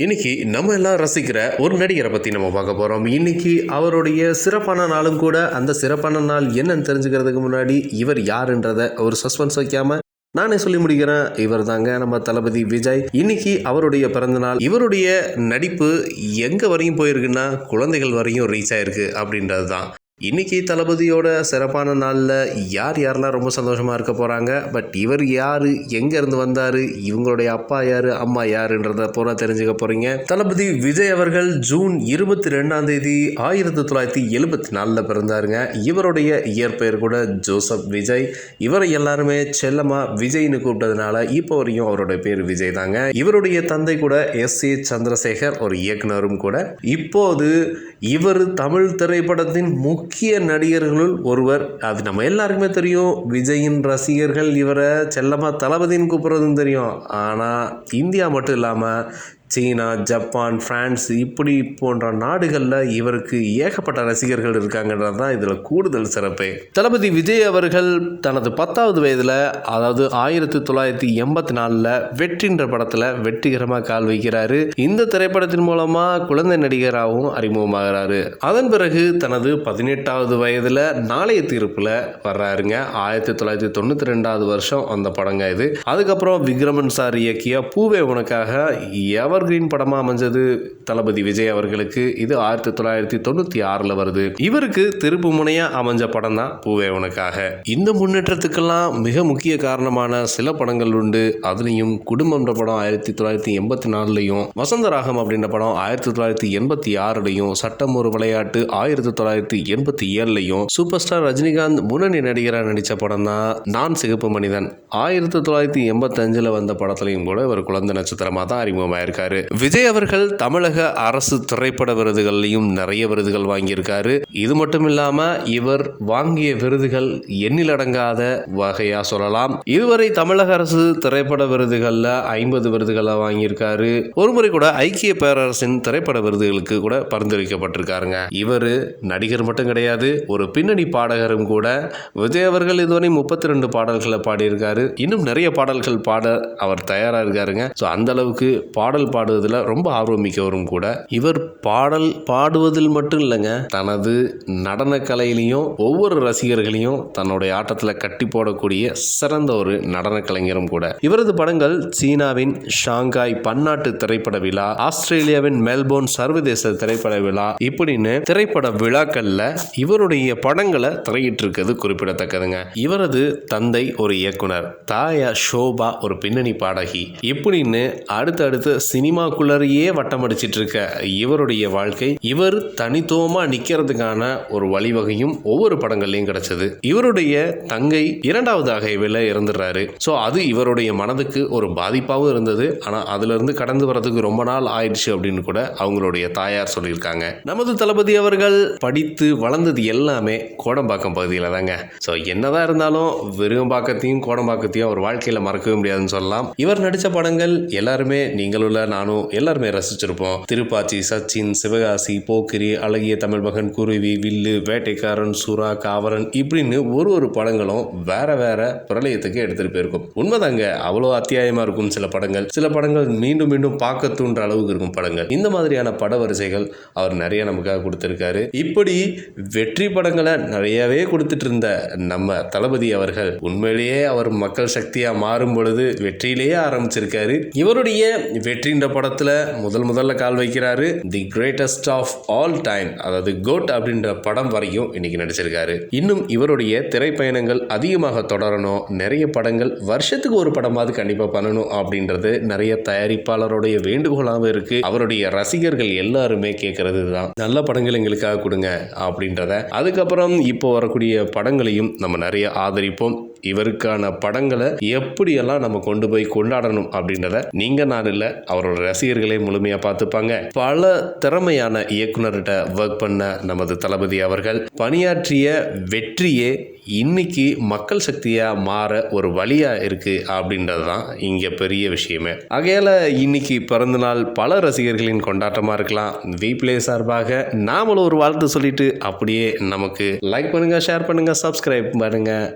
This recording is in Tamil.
இன்னைக்கு நம்ம எல்லாம் ரசிக்கிற ஒரு நடிகரை பற்றி நம்ம பார்க்க போகிறோம் இன்னைக்கு அவருடைய சிறப்பான நாளும் கூட அந்த சிறப்பான நாள் என்னன்னு தெரிஞ்சுக்கிறதுக்கு முன்னாடி இவர் யாருன்றத ஒரு சஸ்பென்ஸ் வைக்காம நானே சொல்லி முடிக்கிறேன். இவர் தாங்க நம்ம தளபதி விஜய். இன்னைக்கு அவருடைய பிறந்தநாள் இவருடைய நடிப்பு எங்கே வரையும் போயிருக்குன்னா குழந்தைகள் வரையும் ரீச் ஆயிருக்கு அப்படின்றது தான் இன்னைக்கு தளபதியோட சிறப்பான நாளில் யார் யாரெல்லாம் ரொம்ப சந்தோஷமாக இருக்க போகிறாங்க பட் இவர் யார்? எங்கேருந்து வந்தார்? இவங்களுடைய அப்பா யார்? அம்மா யாருன்றத பூரா தெரிஞ்சுக்க போகிறீங்க தளபதி விஜய் அவர்கள் ஜூன் இருபத்தி ரெண்டாம் தேதி ஆயிரத்தி தொள்ளாயிரத்தி எழுபத்தி நாலில் பிறந்தாருங்க. இவருடைய இயற்பெயர் கூட ஜோசப் விஜய். இவரை எல்லாருமே செல்லமாக விஜய்னு கூப்பிட்டதுனால இப்போ வரையும் அவருடைய பேர் விஜய் தாங்க. இவருடைய தந்தை கூட எஸ் ஏ சந்திரசேகர் ஒரு இயக்குனரும் கூட. இப்போது இவர் தமிழ் திரைப்படத்தின் முக்கிய முக்கிய நடிகர்களுள் ஒருவர். அது நம்ம எல்லாருக்குமே தெரியும். விஜயின் ரசிகர்கள் இவரை செல்லமாக தளபதின்னு கூப்பிட்றதும் தெரியும். ஆனால் இந்தியா மட்டும் இல்லாமல் சீனா ஜப்பான் ஃப்ரான்ஸ் இப்படி போன்ற நாடுகளில் இவருக்கு ஏகப்பட்ட ரசிகர்கள் இருக்காங்கன்றது தான் இதில் கூடுதல் சிறப்பு. தளபதி விஜய் அவர்கள் தனது பத்தாவது வயதில் அதாவது ஆயிரத்தி தொள்ளாயிரத்தி எண்பத்தி நாலில் வெற்றின்ற படத்தில் வெற்றிகரமாக கால் வைக்கிறாரு. இந்த திரைப்படத்தின் மூலமாக குழந்தை நடிகராகவும் அறிமுகமாகிறாரு. அதன் பிறகு தனது பதினெட்டாவது வயதில் நாளைய தீர்ப்பில் வர்றாருங்க. ஆயிரத்தி தொள்ளாயிரத்தி தொண்ணூற்றி ரெண்டாவது வருஷம் அந்த படங்க இது. அதுக்கப்புறம் விக்ரமன் சார் இயக்கிய பூவே உனக்காக எவர் கிரீன் படமாக அமைஞ்சது தளபதி விஜய் அவர்களுக்கு. இது ஆயிரத்தி தொள்ளாயிரத்தி தொண்ணூற்றி ஆறில் வருது. இவருக்கு திருப்பு முனையாக அமைஞ்ச படம் தான் பூவே உனக்காக. இந்த முன்னேற்றத்துக்கெல்லாம் மிக முக்கிய காரணமான சில படங்கள் உண்டு. அதுலேயும் குடும்பம்ன்ற படம் ஆயிரத்தி தொள்ளாயிரத்தி எண்பத்தி நாலுலையும் வசந்தராகம் அப்படின்ற படம் ஆயிரத்தி தொள்ளாயிரத்தி எண்பத்தி ஆறுலையும் சட்டம் ஒரு விளையாட்டு ஆயிரத்தி தொள்ளாயிரத்தி எண்பத்தி ஏழுலையும் சூப்பர் ஸ்டார் ரஜினிகாந்த் முன்னணி நடிகராக நடித்த படம் தான் நான் சிகப்பு மனிதன். ஆயிரத்தி தொள்ளாயிரத்தி எண்பத்தஞ்சில் வந்த படத்துலையும் கூட இவர் குழந்தை நட்சத்திரமாக தான் அறிமுகமாயிருக்காரு. விஜய் அவர்கள் தமிழக அரசு திரைப்பட விருதுகள்லையும் நிறைய விருதுகள் வாங்கியிருக்காரு. இது மட்டும் இல்லாமல் இவர் வாங்கிய விருதுகள் எண்ணிலடங்காத வகையாக சொல்லலாம். இதுவரை தமிழக அரசு திரைப்பட விருதுகளில் ஐம்பது விருதுகளை வாங்கியிருக்காரு. ஒரு முறை கூட ஐக்கிய பேரரசின் திரைப்பட விருதுகளுக்கு கூட பரிந்துரைக்கப்பட்டிருக்காருங்க. இவர் நடிகர் மட்டும் கிடையாது ஒரு பின்னணி பாடகரும் கூட. விஜய் அவர்கள் இதுவரை முப்பத்தி ரெண்டு பாடல்களை பாடியிருக்காரு. இன்னும் நிறைய பாடல்கள் பாட அவர் தயாராக இருக்காருங்க. ஸோ அந்த அளவுக்கு பாடல் பாடுவதில் ரொம்ப ஆர்வம் மிக்கவரும் கூட. இவர் பாடல் பாடுவதில் மட்டும் இல்லைங்க தனது நடன கலையிலையும் ஒவ்வொரு ரசிகர்களையும் தன்னுடைய ஆட்டத்தில் கட்டி போடக்கூடிய சிறந்த ஒரு நடன கலைஞரும் கூட. இவரது படங்கள் சீனாவின் ஷாங்காய் பன்னாட்டு திரைப்பட விழா ஆஸ்திரேலியாவின் மெல்போர்ன் சர்வதேச திரைப்பட விழா இப்படின்னு திரைப்பட விழாக்கள்ல இவருடைய படங்களை திரையிட்டிருக்கிறது குறிப்பிடத்தக்கதுங்க. இவரது தந்தை ஒரு இயக்குனர் தாயா ஷோபா ஒரு பின்னணி பாடகி. இப்படின்னு அடுத்தடுத்து சினிமாக்குள்ளரையே வட்டம் அடிச்சிட்டு இருக்க இவருடைய வாழ்க்கை இவர் தனித்துவமா நிக்கிறதுக்கான ஒரு வழிவகையும் ஒவ்வொரு படங்கள்லையும் கிடைச்சது. இவருடைய தங்கை இரண்டாவதாக இவரில் இறந்துடுறாரு. ஸோ அது இவருடைய மனதுக்கு ஒரு பாதிப்பாகவும் இருந்தது. ஆனால் அதுல இருந்து கடந்து வரதுக்கு ரொம்ப நாள் ஆயிடுச்சு அப்படின்னு கூட அவங்களுடைய தாயார் சொல்லியிருக்காங்க. நமது தளபதி அவர்கள் படித்து வளர்ந்தது எல்லாமே கோடம்பாக்கம் பகுதியில் தாங்க. ஸோ என்னதான் இருந்தாலும் விருகம்பாக்கத்தையும் கோடம்பாக்கத்தையும் அவர் வாழ்க்கையில் மறக்கவே முடியாதுன்னு சொல்லலாம். இவர் நடித்த படங்கள் எல்லாருமே நீங்களுள்ள நானும் எல்லாருமே ரசிச்சிருப்போம். திருப்பாச்சி சச்சின் சிவகாசி போக்கிரி அழகிய தமிழ் மகன் குருவி வில்லு வேட்டைக்காரன் சுறா காவரன் இப்படின்னு ஒரு ஒரு படங்களும் வேற வேற பிரளயத்துக்கு எடுத்துட்டு போயிருக்கும். உண்மைதாங்க அவ்வளோ அத்தியாயமா இருக்கும் சில படங்கள். சில படங்கள் மீண்டும் மீண்டும் பார்க்க தூண்டுற அளவுக்கு இருக்கும் படங்கள். இந்த மாதிரியான பட வரிசைகள் அவர் நிறைய நமக்காக கொடுத்திருக்காரு. இப்படி வெற்றி படங்களை நிறையவே கொடுத்துட்டு இருந்த நம்ம தளபதி அவர்கள் உண்மையிலேயே அவர் மக்கள் சக்தியா மாறும் பொழுது வெற்றியிலேயே ஆரம்பிச்சிருக்காரு. இவருடைய வெற்றின்ற படத்தில் முதல் முதல்ல கால் வைக்கிறாரு. The greatest of all time அதாவது கோட் அப்படின்ற படம் வரையும் இன்னைக்கு நடிச்சிருக்காரு. இன்னும் இவருடைய திரைப்பயணங்கள் அதிகமாக தொடரணும். நிறைய படங்கள் வருஷத்துக்கு ஒரு படமாவது கண்டிப்பாக பண்ணணும் அப்படின்றது நிறைய தயாரிப்பாளருடைய வேண்டுகோளாகவும் இருக்கு. அவருடைய ரசிகர்கள் எல்லாருமே கேட்கறது தான் நல்ல படங்கள் எங்களுக்காக கொடுங்க அப்படின்றத. அதுக்கப்புறம் இப்போ வரக்கூடிய படங்களையும் நம்ம நிறைய ஆதரிப்போம். இவருக்கான படங்களை எப்படியெல்லாம் நம்ம கொண்டு போய் கொண்டாடணும் அப்படின்றத நீங்க நான் இல்லை அவரோட ரசிகர்களே முழுமையாக பார்த்துப்பாங்க. பல திறமையான இயக்குனர்கிட்ட ஒர்க் பண்ண நமது தளபதி அவர்கள் பணியாற்றிய வெற்றியே இன்னைக்கு மக்கள் சக்தியாக மாற ஒரு வழியாக இருக்குது அப்படின்றது தான் இங்கே பெரிய விஷயமே. ஆகையால இன்னைக்கு பிறந்தநாள் பல ரசிகர்களின் கொண்டாட்டமாக இருக்கலாம். வீப்ளே சார்பாக நாமளும் ஒரு வாழ்த்து சொல்லிட்டு அப்படியே நமக்கு லைக் பண்ணுங்கள் ஷேர் பண்ணுங்கள் சப்ஸ்கிரைப் பண்ணுங்கள்